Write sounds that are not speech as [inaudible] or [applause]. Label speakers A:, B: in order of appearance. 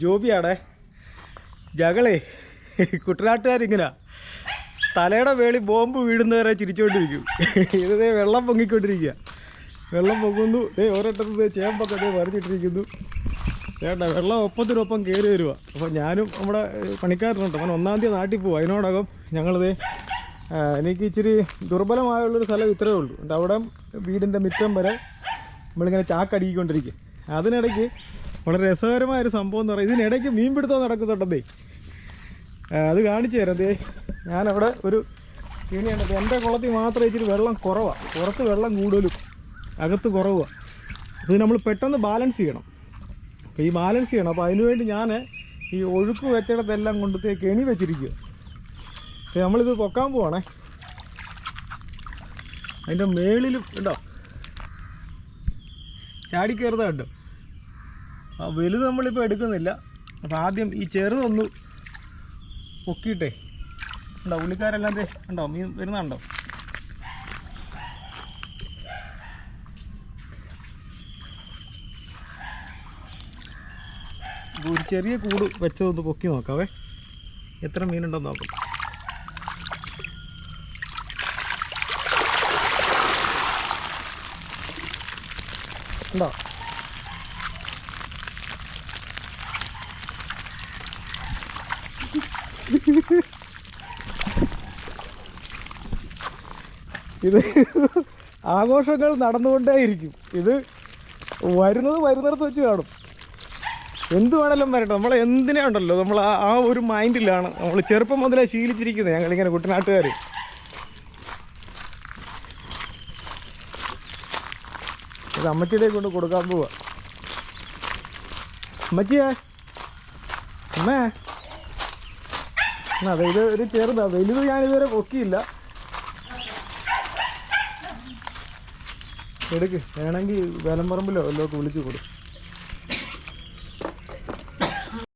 A: ജോബിയാടെ ഞങ്ങളേ കുട്ടനാട്ടുകാരിങ്ങനെ. തലയുടെ വേളി ബോംബ് വീടുന്നവരെ ചിരിച്ചുകൊണ്ടിരിക്കും ഇതേ വെള്ളം പൊങ്ങിക്കൊണ്ടിരിക്കുക. വെള്ളം പൊങ്ങുന്നു. ഏ ഓരോരുത്തരും ദേ ചേമ്പൊക്കെ അതേ വരച്ചിട്ടിരിക്കുന്നു വേണ്ട വെള്ളം ഒപ്പത്തിനൊപ്പം കയറി വരിക അപ്പോൾ ഞാനും നമ്മുടെ പണിക്കാരനുണ്ട്. അവൻ ഒന്നാം തീയതി നാട്ടിൽ പോകും അതിനോടകം ഞങ്ങളിതേ എനിക്ക് ഇച്ചിരി ദുർബലമായുള്ളൊരു സ്ഥലം ഇത്രയേ ഉള്ളൂ. അവിടെ വീടിന്റെ മിറ്റം വരെ നമ്മളിങ്ങനെ ചാക്കടിക്കൊണ്ടിരിക്കുക. അതിനിടയ്ക്ക് വളരെ രസകരമായ ഒരു സംഭവം എന്ന് പറയുന്നത് ഇതിനിടയ്ക്ക് മീൻ പിടുത്തം നടക്കുന്നുണ്ടെന്നേ. ആ, അത് കാണിച്ചു തരാം. ദേ ഞാനവിടെ ഒരു കീണിയുണ്ട് എന്റെ കുളത്തിൽ മാത്രം ഇച്ചിരി വെള്ളം കുറവാണ് പുറത്ത് വെള്ളം കൂടുതലും അകത്ത് കുറവാണ് അത് നമ്മൾ പെട്ടെന്ന് ബാലൻസ് ചെയ്യണം. അപ്പോൾ ഈ ബാലൻസ് ചെയ്യണം. അപ്പോൾ അതിനുവേണ്ടി ഞാൻ ഈ ഒഴുക്ക് വെച്ചിടത്തെല്ലാം കൊണ്ട് ദേ കെണി വെച്ചിരിക്കുക അപ്പോൾ നമ്മളിത് പൊക്കാൻ പോവാണേ. അതിന്റെ മേളിലും ഉണ്ടോ ആ വലുത് നമ്മളിപ്പോൾ എടുക്കുന്നില്ല. അപ്പോൾ ആദ്യം ഈ ചെറുതൊന്ന് പൊക്കിയിട്ടേ. ഉണ്ടോ ഉള്ളിക്കാരെല്ലാം ഉണ്ടോ? മീൻ വരുന്നുണ്ടോ? ഒരു ചെറിയ കൂട് വെച്ചതൊന്ന് പൊക്കി നോക്കാവേ. എത്ര മീനുണ്ടെന്ന് നോക്കാം. ഉണ്ടോ? [laughs] ഇത് ആഘോഷങ്ങൾ നടന്നുകൊണ്ടേയിരിക്കും. ഇത് വരുന്നത് വരുന്നിടത്ത് വെച്ച് കാണും. എന്ത് വേണമെങ്കിലും വരട്ടെ. നമ്മൾ എന്തിനാ ഉണ്ടല്ലോ. നമ്മൾ ആ ഒരു മൈൻഡിലാണ് നമ്മൾ ചെറുപ്പം മുതലേ ശീലിച്ചിരിക്കുന്നത് ഞങ്ങളിങ്ങനെ കുട്ടനാട്ടുകാർ ഇത് അമ്മച്ചിയുടെ കൊണ്ട് കൊടുക്കാൻ പോവാ. അമ്മച്ചിയേ? അമ്മേ? അതെ ഇത് ഒരു ചെറുതാ വലുത് ഞാനിതുവരെ പൊക്കിയില്ല. എടുക്ക്. വേണമെങ്കിൽ വേലമ്പറമ്പിലോ വല്ലതൊക്കെ വിളിച്ചു കൊടുക്കും.